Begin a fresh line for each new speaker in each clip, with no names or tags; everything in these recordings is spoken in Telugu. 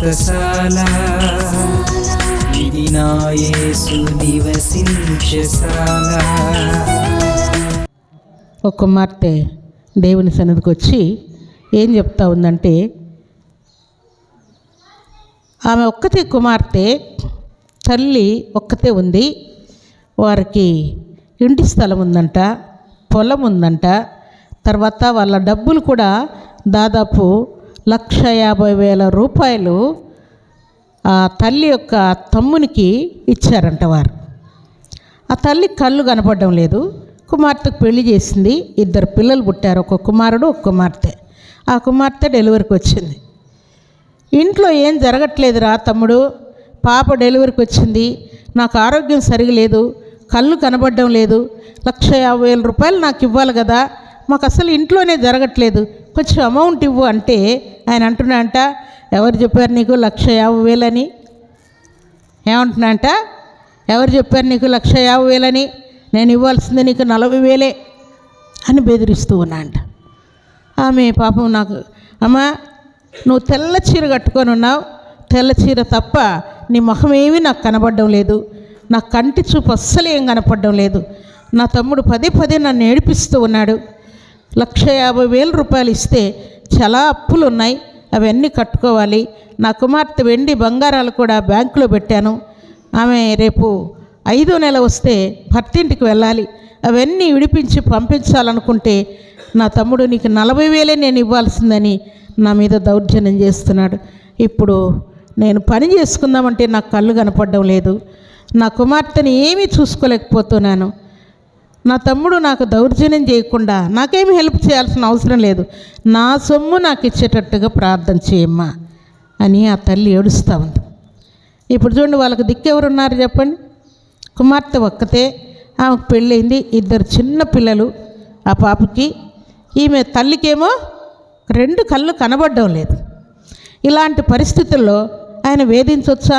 వ్రతశాల ఇది నివసించశాల
ఒక కుమార్తె దేవుని సన్నిధికి వచ్చి ఏం చెప్తా ఉందంటే ఆమె ఒక్కతే కుమార్తె తల్లి ఒక్కతే ఉంది వారికి ఇంటి స్థలం ఉందంట పొలం ఉందంట తర్వాత వాళ్ళ డబ్బులు కూడా దాదాపు లక్ష యాభై వేల రూపాయలు ఆ తల్లి యొక్క తమ్మునికి ఇచ్చారంట వారు. ఆ తల్లి కళ్ళు కనపడడం లేదు. కుమార్తెకు పెళ్ళి చేసింది. ఇద్దరు పిల్లలు పుట్టారు. ఒక కుమారుడు ఒక కుమార్తె. ఆ కుమార్తె డెలివరీకి వచ్చింది. ఇంట్లో ఏం జరగట్లేదురా తమ్ముడు. పాప డెలివరీకి వచ్చింది. నాకు ఆరోగ్యం సరిగా లేదు. కళ్ళు కనబడడం లేదు. లక్ష యాభై వేల రూపాయలు నాకు ఇవ్వాలి కదా. మాకు అసలు ఇంట్లోనే జరగట్లేదు. కొంచెం అమౌంట్ ఇవ్వు అంటే ఆయన అంటున్నా అంట ఎవరు చెప్పారు నీకు లక్ష యాభై వేలని? ఏమంటున్నా అంట ఎవరు చెప్పారు నీకు లక్ష యాభై వేలని? నేను ఇవ్వాల్సింది నీకు నలభై వేలే అని బెదిరిస్తూ ఉన్నా అంట ఆమె పాపం నాకు అమ్మా నువ్వు తెల్ల చీర కట్టుకొని ఉన్నావు తెల్ల చీర తప్ప నీ ముఖం ఏమీ నాకు కనబడడం లేదు నా కంటి చూపు అస్సలు ఏం కనపడడం లేదు. నా తమ్ముడు పదే పదే నన్ను ఏడిపిస్తూ ఉన్నాడు. లక్ష యాభై వేల రూపాయలు ఇస్తే చాలా అప్పులు ఉన్నాయి. అవన్నీ కట్టుకోవాలి. నా కుమార్తె వెండి బంగారాలు కూడా బ్యాంకులో పెట్టాను. ఆమె రేపు ఐదో నెల వస్తే భర్తింటికి వెళ్ళాలి. అవన్నీ విడిపించి పంపించాలనుకుంటే నా తమ్ముడు నీకు నలభై వేలే నేను ఇవ్వాల్సిందని నా మీద దౌర్జన్యం చేస్తున్నాడు. ఇప్పుడు నేను పని చేసుకుందామంటే నాకు కళ్ళు కనపడడం లేదు. నా కుమార్తెని ఏమీ చూసుకోలేకపోతున్నాను. నా తమ్ముడు నాకు దౌర్జన్యం చేయకుండా నాకేమి హెల్ప్ చేయాల్సిన అవసరం లేదు. నా సొమ్ము నాకు ఇచ్చేటట్టుగా ప్రార్థన చేయమ్మా అని ఆ తల్లి ఏడుస్తూ ఉంది. ఇప్పుడు చూడండి వాళ్ళకి దిక్కెవరున్నారు చెప్పండి. కుమార్తె ఒక్కతే ఆమెకు పెళ్ళైంది ఇద్దరు చిన్న పిల్లలు. ఆ పాపకి ఈమె తల్లికేమో రెండు కళ్ళు కనబడడం లేదు. ఇలాంటి పరిస్థితుల్లో ఆయన వేధించవచ్చు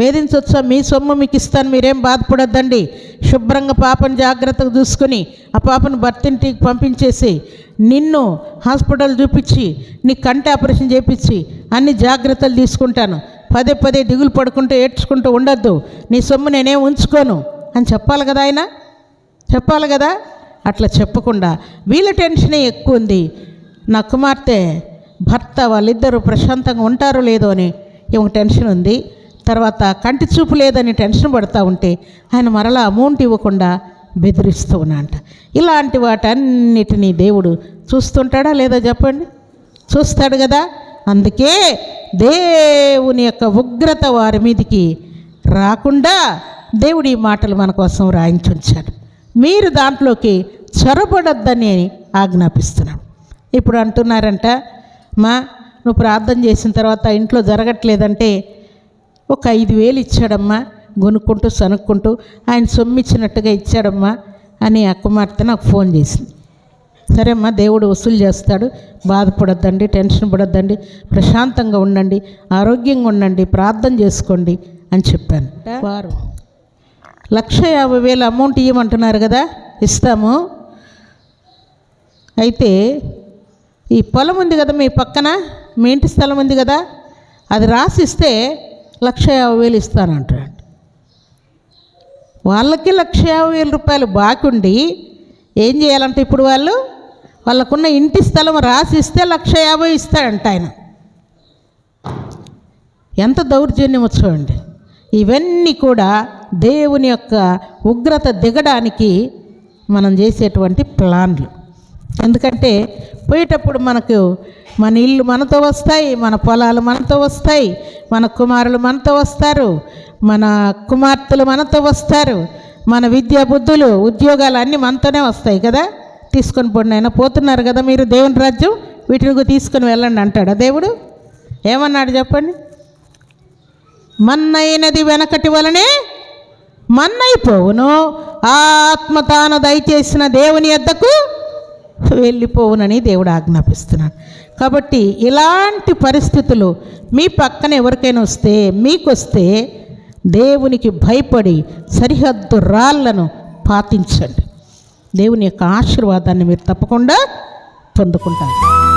ఆమెను మీ సొమ్ము మీకు ఇస్తాను మీరేం బాధపడొద్దండి. శుభ్రంగా పాపను జాగ్రత్తగా చూసుకుని ఆ పాపను భర్తింటికి పంపించేసి నిన్ను హాస్పిటల్ చూపించి నీ కంటి ఆపరేషన్ చేపించి అన్ని జాగ్రత్తలు తీసుకుంటాను. పదే పదే దిగులు పడుకుంటూ ఏడ్చుకుంటూ ఉండొద్దు. నీ సొమ్ము నేనేం ఉంచుకోను? అని చెప్పాలి కదా ఆయన? చెప్పాలి కదా? అట్లా చెప్పకుండా. వీళ్ళ టెన్షనే ఎక్కువ ఉంది. నా కుమార్తె భర్త వాళ్ళిద్దరూ ప్రశాంతంగా ఉంటారో లేదో అని ఏమో టెన్షన్ ఉంది. తర్వాత కంటి చూపు లేదని టెన్షన్ పడుతూ ఉంటే ఆయన మరలా అమౌంట్ ఇవ్వకుండా బెదిరిస్తూ ఉన్నాంట ఇలాంటి వాటన్నిటినీ దేవుడు చూస్తుంటాడా లేదా చెప్పండి? చూస్తాడు కదా. అందుకే దేవుని యొక్క ఉగ్రత వారి మీదికి రాకుండా దేవుడి మాటలు మన కోసం రాయించుంచాడు. మీరు దాంట్లోకి చొరబడొద్దని ఆజ్ఞాపిస్తున్నాను ఇప్పుడు అంటున్నారంట మా నువ్వు ప్రార్థన చేసిన తర్వాత ఇంట్లో జరగట్లేదంటే ఒక ఐదు వేలు ఇచ్చాడమ్మా. కొనుక్కుంటూ సనుక్కుంటూ ఆయన సొమ్మిచ్చినట్టుగా ఇచ్చాడమ్మా అని ఆ కుమార్తె నాకు ఫోన్ చేసింది. సరే అమ్మా దేవుడు వసూలు చేస్తాడు. బాధపడొద్దండి టెన్షన్ పడొద్దండి. ప్రశాంతంగా ఉండండి ఆరోగ్యంగా ఉండండి ప్రార్థన చేసుకోండి అని చెప్పాను. వారు లక్ష యాభై వేల అమౌంట్ ఇవ్వమంటున్నారు కదా ఇస్తాము. అయితే ఈ పొలం ఉంది కదా మీ పక్కన మీ ఇంటి స్థలం ఉంది కదా అది రాసిస్తే లక్ష యాభై వేలు ఇస్తానంటాడు. వాళ్ళకి లక్ష యాభై వేల రూపాయలు బాకుండి ఏం చేయాలంటే ఇప్పుడు వాళ్ళు వాళ్ళకున్న ఇంటి స్థలం రాసిస్తే లక్ష యాభై ఇస్తాడంట ఆయన. ఎంత దౌర్జన్యమో చూడండి. ఇవన్నీ కూడా దేవుని యొక్క ఉగ్రత దిగడానికి మనం చేసేటువంటి ప్లాన్లు. ఎందుకంటే పోయేటప్పుడు మనకు మన ఇల్లు మనతో వస్తాయి మన పొలాలు మనతో వస్తాయి మన కుమారులు మనతో వస్తారు మన కుమార్తెలు మనతో వస్తారు మన విద్యా బుద్ధులు ఉద్యోగాలు అన్నీ మనతోనే వస్తాయి కదా? తీసుకొని పోండి అయినా పోతున్నారు కదా మీరు దేవుని రాజ్యం? వీటిని తీసుకొని వెళ్ళండి అంటాడా దేవుడు? ఏమన్నాడు చెప్పండి? మన్నైనది వెనకటి వలనే మన్నైపోవును. ఆత్మ తాను దయచేసిన దేవుని ఎద్దకు వెళ్ళిపోవునని దేవుడు ఆజ్ఞాపిస్తున్నాడు. కాబట్టి ఇలాంటి పరిస్థితులు మీ పక్కన ఎవరికైనా వస్తే మీకు వస్తే దేవునికి భయపడి సరిహద్దు రాళ్ళను పాతించండి. దేవుని యొక్క ఆశీర్వాదాన్ని మీరు తప్పకుండా పొందుకుంటారు.